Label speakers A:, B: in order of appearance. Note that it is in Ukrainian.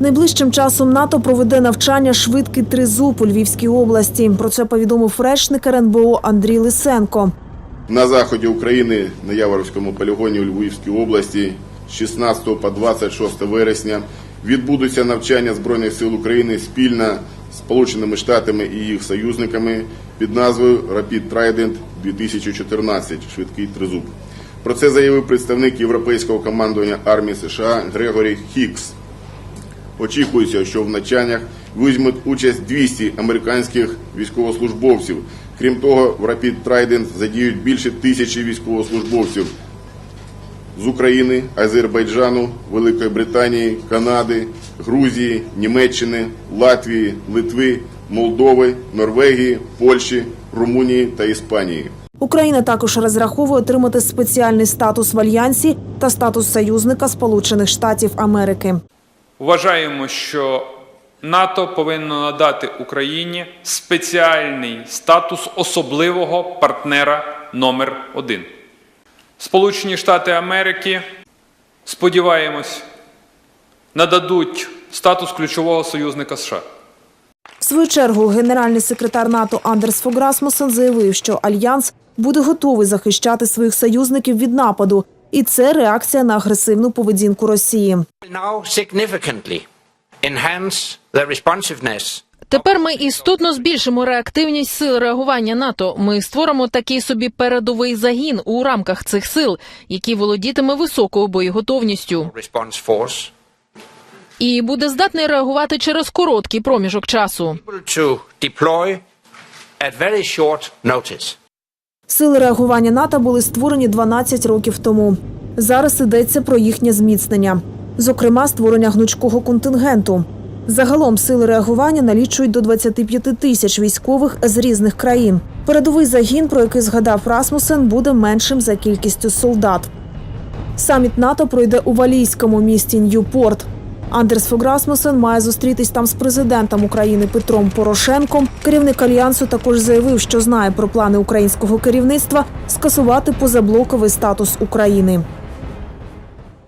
A: Найближчим часом НАТО проведе навчання швидкий тризуб у Львівській області. Про це повідомив речник РНБО Андрій Лисенко.
B: На заході України на Яворівському полігоні у Львівській області з 16 по 26 вересня відбудуться навчання Збройних сил України спільно з Сполученими Штатами і їх союзниками під назвою Rapid Trident 2014 швидкий тризуб. Про це заявив представник європейського командування армії США Грегорі Хікс. Очікується, що в навчаннях візьмуть участь 200 американських військовослужбовців. Крім того, в Rapid Trident задіють більше тисячі військовослужбовців з України, Азербайджану, Великої Британії, Канади, Грузії, Німеччини, Латвії, Литви, Молдови, Норвегії, Польщі, Румунії та Іспанії.
A: Україна також розраховує отримати спеціальний статус в альянсі та статус союзника Сполучених Штатів Америки.
C: Вважаємо, що НАТО повинно надати Україні спеціальний статус особливого партнера номер один. Сполучені Штати Америки, сподіваємось, нададуть статус ключового союзника США.
A: В свою чергу генеральний секретар НАТО Андерс Фог Расмуссен заявив, що альянс буде готовий захищати своїх союзників від нападу, і це реакція на агресивну поведінку Росії.
D: Тепер ми істотно збільшимо реактивність сил реагування НАТО. Ми створимо такий собі передовий загін у рамках цих сил, який володітиме високою боєготовністю і буде здатний реагувати через короткий проміжок часу.
A: Сили реагування НАТО були створені 12 років тому. Зараз йдеться про їхнє зміцнення, зокрема створення гнучкого контингенту. Загалом сили реагування налічують до 25 тисяч військових з різних країн. Передовий загін, про який згадав Расмусен, буде меншим за кількістю солдат. Саміт НАТО пройде у валійському місті Ньюпорт. Андерс Фограсмусен має зустрітись там з президентом України Петром Порошенком. Керівник альянсу також заявив, що знає про плани українського керівництва скасувати позаблоковий статус України.